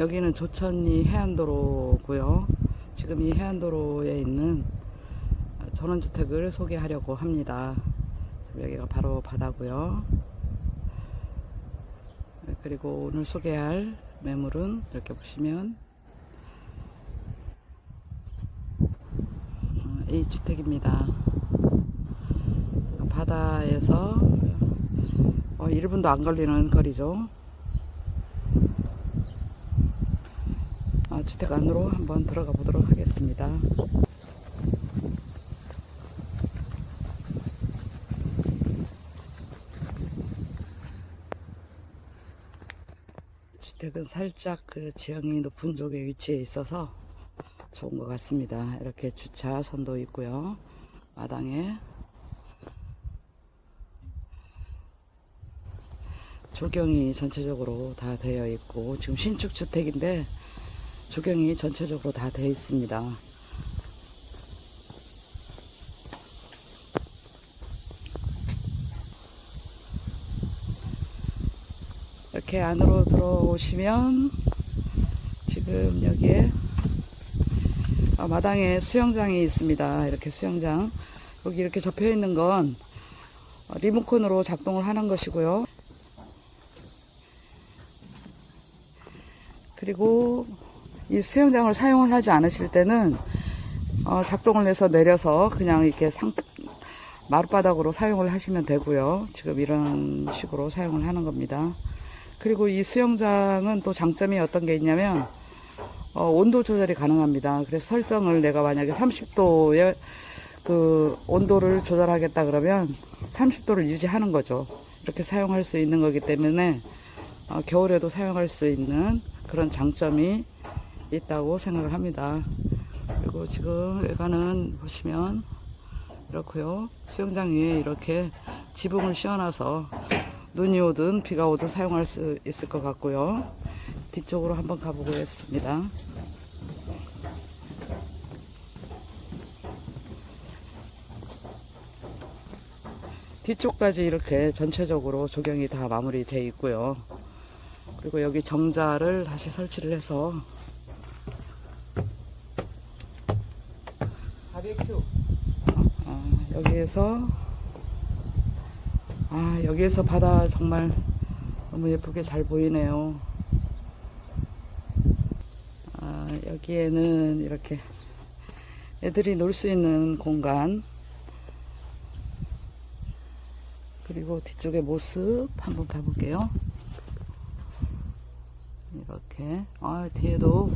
여기는 조천리 해안도로고요. 지금 이 해안도로에 있는 전원주택을 소개하려고 합니다. 여기가 바로 바다고요. 네, 그리고 오늘 소개할 매물은 이렇게 보시면 어, 이 주택입니다. 바다에서 어, 1분도 안 걸리는 거리죠. 주택 안으로 한번 들어가 보도록 하겠습니다. 주택은 살짝 그 지형이 높은 쪽에 위치해 있어서 좋은 것 같습니다. 이렇게 주차선도 있고요. 마당에 조경이 전체적으로 다 되어 있고 지금 신축 주택인데 조경이 전체적으로 다 되어 있습니다. 이렇게 안으로 들어오시면 지금 여기에 아, 마당에 수영장이 있습니다. 이렇게 수영장. 여기 이렇게 접혀 있는 건 어, 리모컨으로 작동을 하는 것이고요. 그리고 이 수영장을 사용을 하지 않으실 때는 어, 작동을 해서 내려서 그냥 이렇게 상, 마룻바닥으로 사용을 하시면 되고요. 지금 이런 식으로 사용을 하는 겁니다. 그리고 이 수영장은 또 장점이 어떤 게 있냐면 어, 온도 조절이 가능합니다. 그래서 설정을 내가 만약에 30도에 그 온도를 조절하겠다 그러면 30도를 유지하는 거죠. 이렇게 사용할 수 있는 거기 때문에 어, 겨울에도 사용할 수 있는 그런 장점이 있다고 생각을 합니다. 그리고 지금 외관은 보시면 이렇고요. 수영장 위에 이렇게 지붕을 씌워놔서 눈이 오든 비가 오든 사용할 수 있을 것 같고요. 뒤쪽으로 한번 가보겠습니다. 뒤쪽까지 이렇게 전체적으로 조경이 다 마무리되어 있고요. 그리고 여기 정자를 다시 설치를 해서 바베큐. 아, 여기에서 아 여기에서 바다 정말 너무 예쁘게 잘 보이네요. 아, 여기에는 이렇게 애들이 놀 수 있는 공간 그리고 뒤쪽의 모습 한번 봐볼게요. 이렇게 아, 뒤에도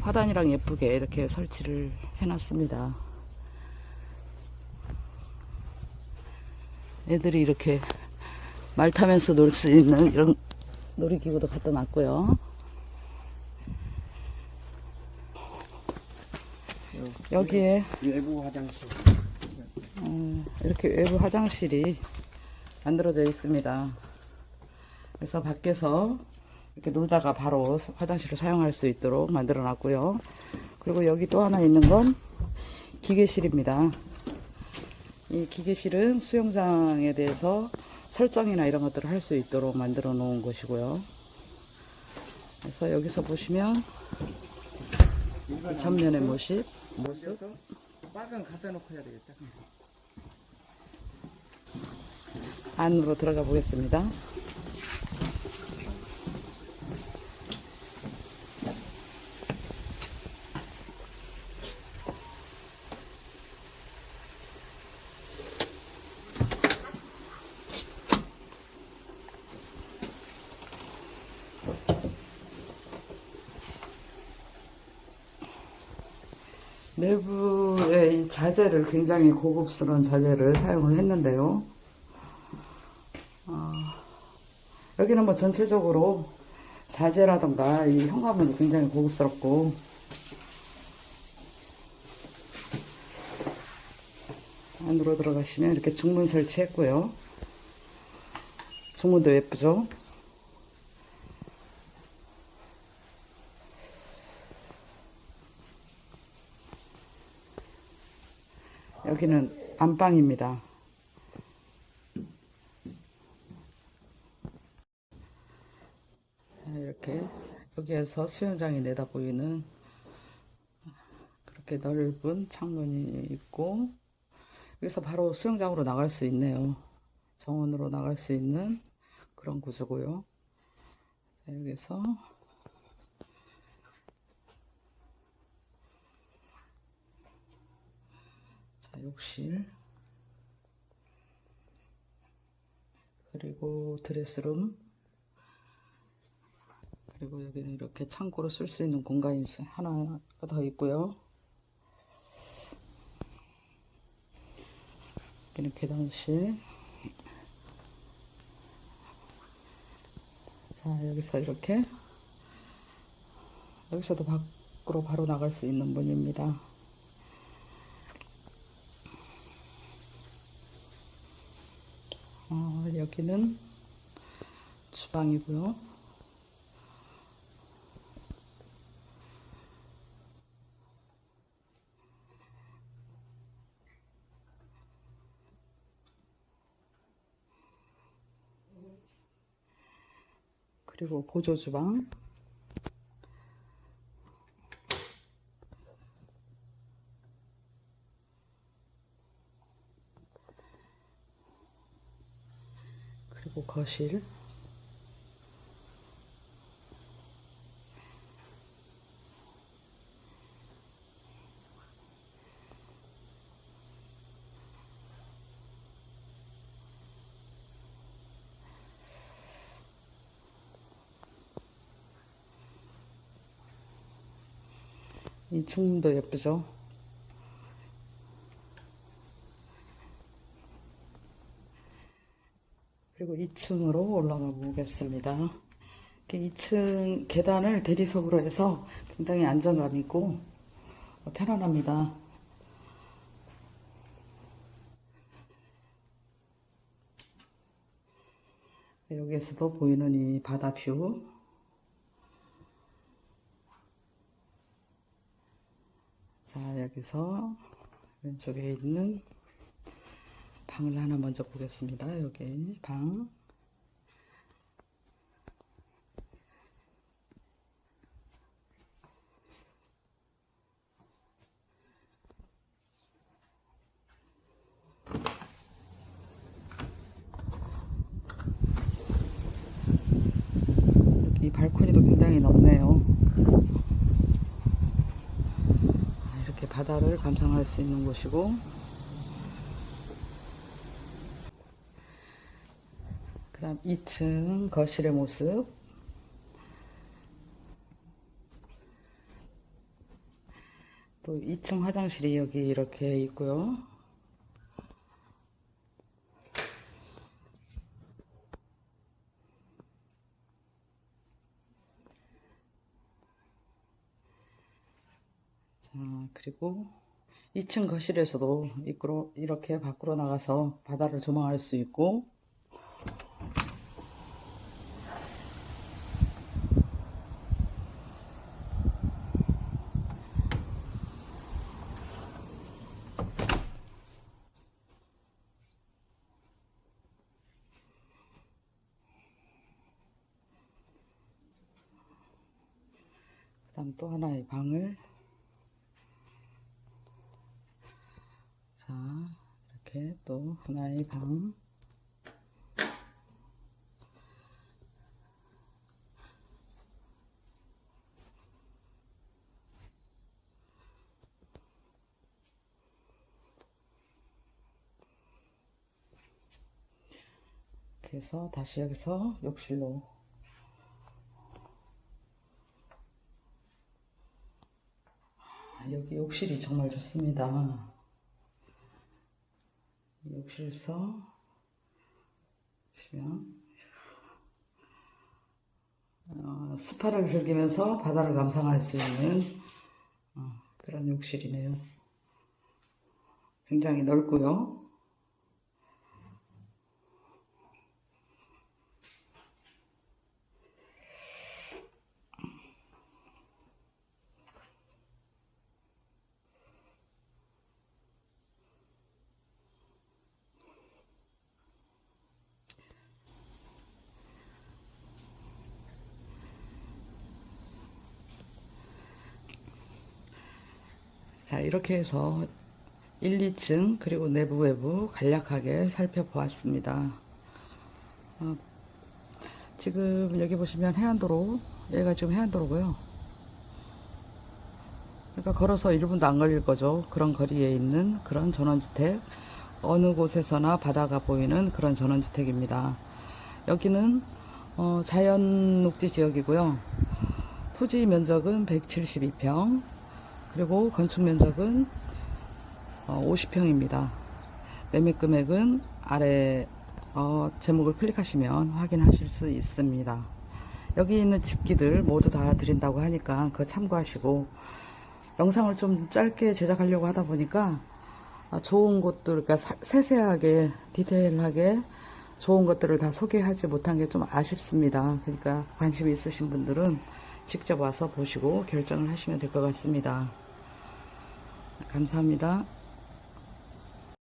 화단이랑 예쁘게 이렇게 설치를 해놨습니다. 애들이 이렇게 말 타면서 놀 수 있는 이런 놀이기구도 갖다 놨고요. 여기에 외부 화장실. 어, 이렇게 외부 화장실이 만들어져 있습니다. 그래서 밖에서 이렇게 놀다가 바로 화장실을 사용할 수 있도록 만들어 놨고요. 그리고 여기 또 하나 있는 건 기계실입니다. 이 기계실은 수영장에 대해서 설정이나 이런 것들을 할 수 있도록 만들어 놓은 곳이고요. 그래서 여기서 보시면 이 전면의 모습, 모습 빨간 갖다 놓고 해야 되겠다. 안으로 들어가 보겠습니다. 내부의 이 자재를 굉장히 고급스러운 자재를 사용을 했는데요. 여기는 뭐 전체적으로 자재라던가 이 현관문이 굉장히 고급스럽고 안으로 들어가시면 이렇게 중문 설치했고요. 중문도 예쁘죠? 여기는 안방입니다. 이렇게 여기에서 수영장이 내다 보이는 그렇게 넓은 창문이 있고 여기서 바로 수영장으로 나갈 수 있네요. 정원으로 나갈 수 있는 그런 구조고요. 자, 여기서 자, 욕실 그리고 드레스룸 그리고 여기는 이렇게 창고로 쓸 수 있는 공간이 하나가 더 있고요. 여기는 계단실. 자, 여기서 이렇게 여기서도 밖으로 바로 나갈 수 있는 문입니다. 어, 여기는 주방이고요. 그리고 보조 주방. 거실. 이 중문도 예쁘죠? 그리고 2층으로 올라가 보겠습니다. 2층 계단을 대리석으로 해서 굉장히 안정감 있고 편안합니다. 여기에서도 보이는 이 바다 뷰. 자, 여기서 왼쪽에 있는 방을 하나 먼저 보겠습니다. 여기 방. 여기 발코니도 굉장히 넓네요. 아, 이렇게 바다를 감상할 수 있는 곳이고 다음 2층 거실의 모습. 또 2층 화장실이 여기 이렇게 있고요. 자 그리고 2층 거실에서도 이렇게 밖으로 나가서 바다를 조망할 수 있고 다음 또 하나의 방을. 자 이렇게 또 하나의 방. 그래서 다시 여기서 욕실로 아, 여기 욕실이 정말 좋습니다. 이 욕실에서 보시면 어, 스파를 즐기면서 바다를 감상할 수 있는 어, 그런 욕실이네요. 굉장히 넓고요. 자, 이렇게 해서 1, 2층 그리고 내부 외부 간략하게 살펴보았습니다. 어, 지금 여기 보시면 해안도로, 여기가 지금 해안도로고요. 그러니까 걸어서 1분도 안 걸릴 거죠. 그런 거리에 있는 그런 전원주택. 어느 곳에서나 바다가 보이는 그런 전원주택입니다. 여기는 어, 자연 녹지 지역이고요. 토지 면적은 172평, 그리고 건축 면적은 50평입니다. 매매 금액은 아래 어, 제목을 클릭하시면 확인하실 수 있습니다. 여기 있는 집기들 모두 다 드린다고 하니까 그거 참고하시고 영상을 좀 짧게 제작하려고 하다 보니까 아, 좋은 곳들, 그러니까 사- 세세하게 디테일하게 좋은 것들을 다 소개하지 못한 게 좀 아쉽습니다. 그러니까 관심 있으신 분들은 직접 와서 보시고 결정을 하시면 될 것 같습니다. 감사합니다.